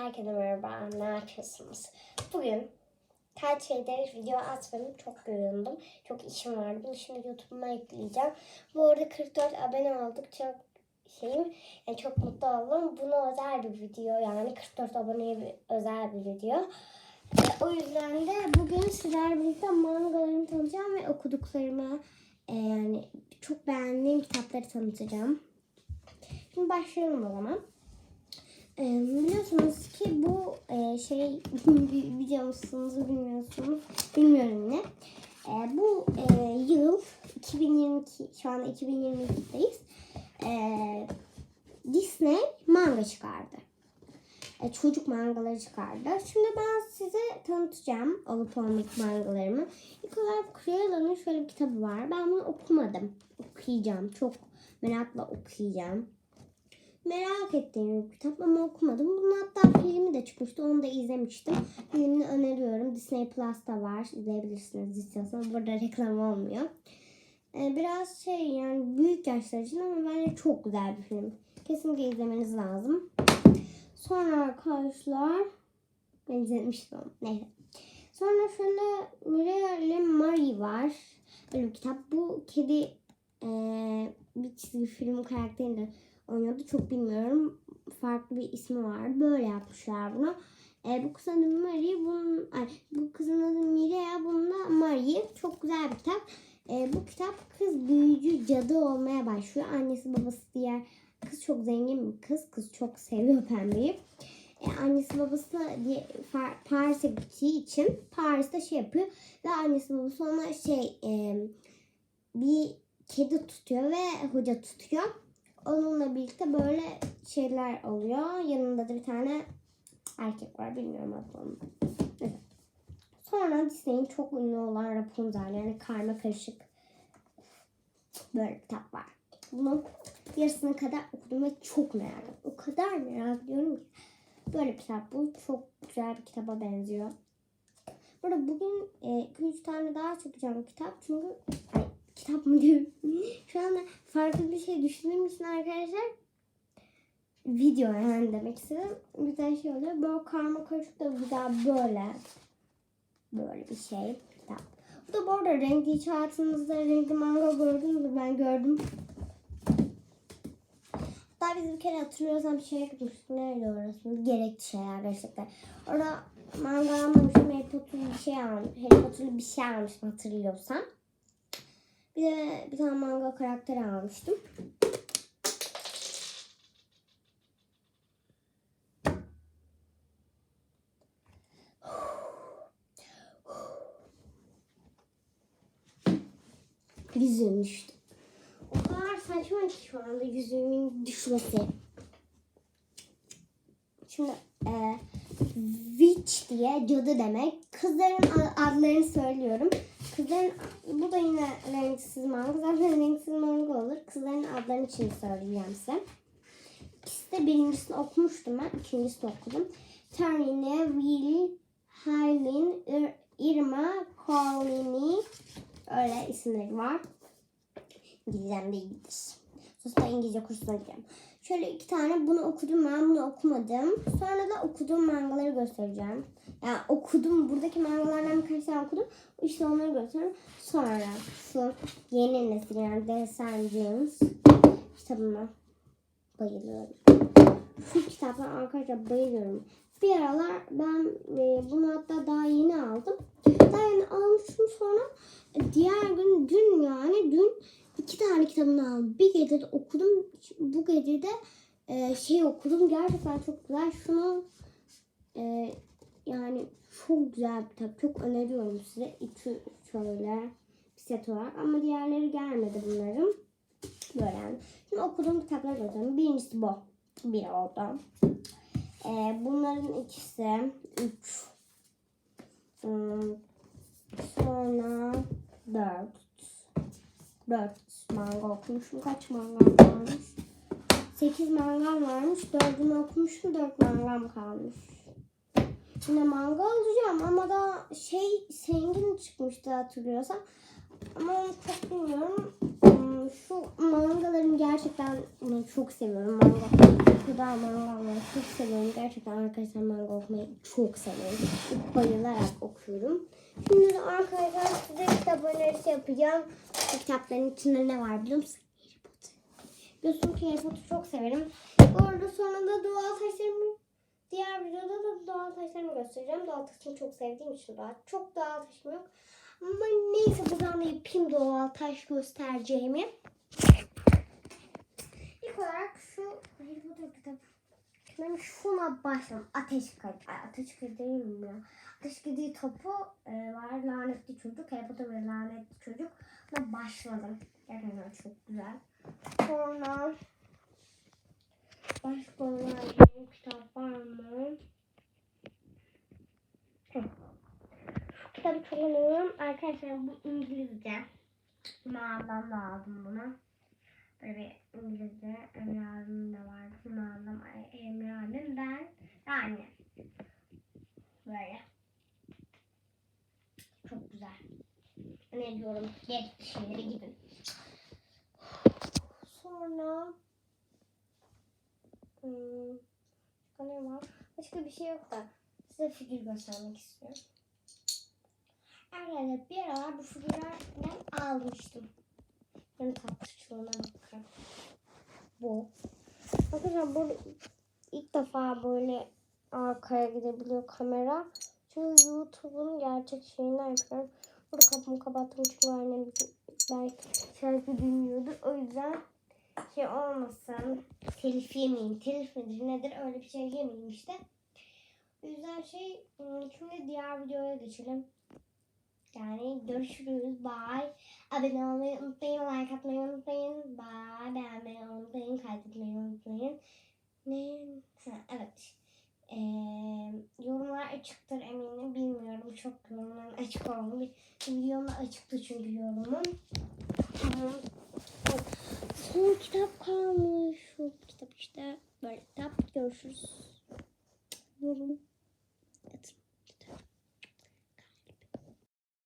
Herkese merhaba, ne yapıyorsunuz? Bugün kaç şeyde video atmadım, çok yoruldum. Çok işim vardı. Bunu şimdi YouTube'uma ekleyeceğim. Bu arada 44 abone olduk. Çok şeyim, yani çok mutlu oldum. Buna özel bir video yani 44 aboneye bir, özel bir video. E, o yüzden de bugün sizlerle birlikte mangalarımı tanıtacağım ve okuduklarımı e, yani çok beğendiğim kitapları tanıtacağım. Şimdi başlayalım o zaman. Ee, biliyorsunuz ki bu e, şey biliyor musunuz bilmiyorsunuz bilmiyorum ne. Ee, bu e, yıl 2022 şu anda 2022'deyiz. Ee, Disney manga çıkardı. E, çocuk mangaları çıkardı. Şimdi ben size tanıtacağım olup olmadık mangalarımı. İlk olarak Cruella'nın şöyle bir kitabı var. Ben bunu okumadım. Okuyacağım. Çok merakla okuyacağım merak ettiğim bir kitap ama okumadım. Bunun hatta filmi de çıkmıştı. Onu da izlemiştim. Filmini öneriyorum. Disney Plus'ta var. İzleyebilirsiniz istiyorsanız. Burada reklam olmuyor. Ee, biraz şey yani büyük yaşlar için ama bence çok güzel bir film. Kesinlikle izlemeniz lazım. Sonra arkadaşlar ben izlemiştim. Neyse. Sonra şöyle Mireille ile Marie var. Böyle bir kitap. Bu kedi ee, bir çizgi film karakterinde oynuyordu. Çok bilmiyorum. Farklı bir ismi var. Böyle yapmışlar bunu. E, bu kızın adı Marie. Bunun, ay, bu kızın adı Mireya. Bunun da Marie. Çok güzel bir kitap. E, bu kitap kız büyücü cadı olmaya başlıyor. Annesi babası diğer kız çok zengin bir kız. Kız çok seviyor pembeyi. E, annesi babası diye, Paris'e gittiği için Paris'te şey yapıyor. Ve annesi babası ona şey e, bir kedi tutuyor ve hoca tutuyor. Onunla birlikte böyle şeyler oluyor. Yanında da bir tane erkek var. Bilmiyorum adını. Sonra Disney'in çok ünlü olan Rapunzel yani karma karışık böyle bir kitap var. Bunun yarısına kadar okudum ve çok merak ettim. O kadar merak ediyorum ki. Böyle bir kitap bu. Çok güzel bir kitaba benziyor. Burada bugün 2-3 e, tane daha çekeceğim kitap. Çünkü kitap mı diyorum. Şu anda farklı bir şey düşündüğüm için arkadaşlar video yani demek istedim. Güzel şey oluyor. Böyle karma karışık da güzel böyle. Böyle bir şey. Kitap. Bu da bu arada renkli hiç hayatınızda renkli manga gördünüz mü? Ben gördüm. Hatta biz bir kere hatırlıyorsam şeye gitmiştik. Nerede orası? Gerekli şeyler gerçekten. Orada manga almamıştım. Harry Potter'lı bir şey almıştım. Harry Potter'lı bir şey almıştım hatırlıyorsam. Bir de bir tane manga karakteri almıştım. Yüzüğüm düştü. O kadar saçma ki şu anda yüzüğümün düşmesi. Şimdi e, witch diye cadı demek. Kızların adlarını söylüyorum. Kızların bu da yine renksiz manga. Zaten renksiz manga olur. Kızların adlarını için söyleyeceğim size. İkisi de birincisini okumuştum ben. İkincisini okudum. Tarine, Will, Haylin, Irma, Colini öyle isimleri var. İngilizcem de Sonra İngilizce kursuna gidiyorum. Şöyle iki tane bunu okudum ben bunu okumadım. Sonra da okuduğum mangaları göstereceğim. Yani okudum buradaki mangalardan birkaç tane okudum. İşte onları göstereyim. Sonra şu yeni nesil yani Desen James kitabına bayılıyorum. Şu kitaplar arkadaşlar bayılıyorum. Bir aralar ben e, bunu hatta daha yeni aldım. Daha yeni almıştım sonra diğer gün dün iki tane kitabını aldım. Bir gecede okudum. Bu gece de e, şey okudum. Gerçekten çok güzel. Şunu e, yani çok güzel bir kitap. Çok öneriyorum size. İçi şöyle bir set olarak. Ama diğerleri gelmedi bunların. Böyle yani. Şimdi okuduğum kitapları göstereyim. Birincisi bu. Bir oldu. E, bunların ikisi üç. Hmm, sonra 4 manga okumuşum. Kaç manga varmış? 8 mangam varmış. 4'ünü okumuşum. 4 mangam kalmış. Yine manga alacağım ama da şey Sengin çıkmıştı hatırlıyorsam. Ama onu çok bilmiyorum. Hmm, şu mangalarını gerçekten çok seviyorum. Manga. Bu da kadar mangaları çok seviyorum. Gerçekten arkadaşlar manga okumayı çok seviyorum. Bayılarak okuyorum. Şimdi arkadaşlar size kitap önerisi yapacağım. Bu kitapların içinde ne var biliyor musun? Harry Potter. Biliyorsun ki Harry Potter'ı çok severim. Bu arada sonra da doğal taşlarımı diğer videoda da doğal taşlarımı göstereceğim. Doğal taşımı çok sevdiğim için daha çok doğal taşım yok. Ama neyse buradan da yapayım doğal taş göstereceğimi. İlk olarak şu Harry Potter kitabı. Ben şuna başladım. Ateş. Ay Ateş mi ya? Ateş Kılıcı topu e, var. Lanetli çocuk. Harry Potter ve lanetli çocuk. Buna başladım. Gerçekten çok güzel. Sonra başka önerdiğim kitap var mı? Şu kitabı çok öneriyorum. Arkadaşlar bu İngilizce. Mağazadan da aldım bunu. Böyle bir İngilizce Emre abim de vardı. Bunu aldım. Ay, Emre abim ben. Yani. Böyle. Çok güzel. Ne diyorum? Gel şimdi gidin. Sonra hmm, ne var? Başka bir şey yok da size figür göstermek istiyorum. Arkadaşlar bir aralar bu figürlerden almıştım. Ben tatlışlığına bakın. Bu. Arkadaşlar bu ilk defa böyle arkaya gidebiliyor kamera. Çünkü YouTube'un gerçek şeyini yapıyorum. Burada kapımı kapattım çünkü annem belki şarkı dinliyordur. O yüzden şey olmasın. Telif yemeyeyim. Telif midir nedir öyle bir şey yemeyeyim işte. O yüzden şey ım, şimdi diğer videoya geçelim. Yani görüşürüz. Bye. Abone olmayı unutmayın. Like atmayı unutmayın. Bye. Beğenmeyi unutmayın. Kaydetmeyi unutmayın. Ne? Ha, evet. Ee, yorumlar açıktır eminim. Bilmiyorum. Çok yorumların açık oldu. Bir videonun açıktı çünkü yorumun. Tamam. Son kitap kalmış. Şu kitap işte. Böyle kitap. Görüşürüz. Yorum.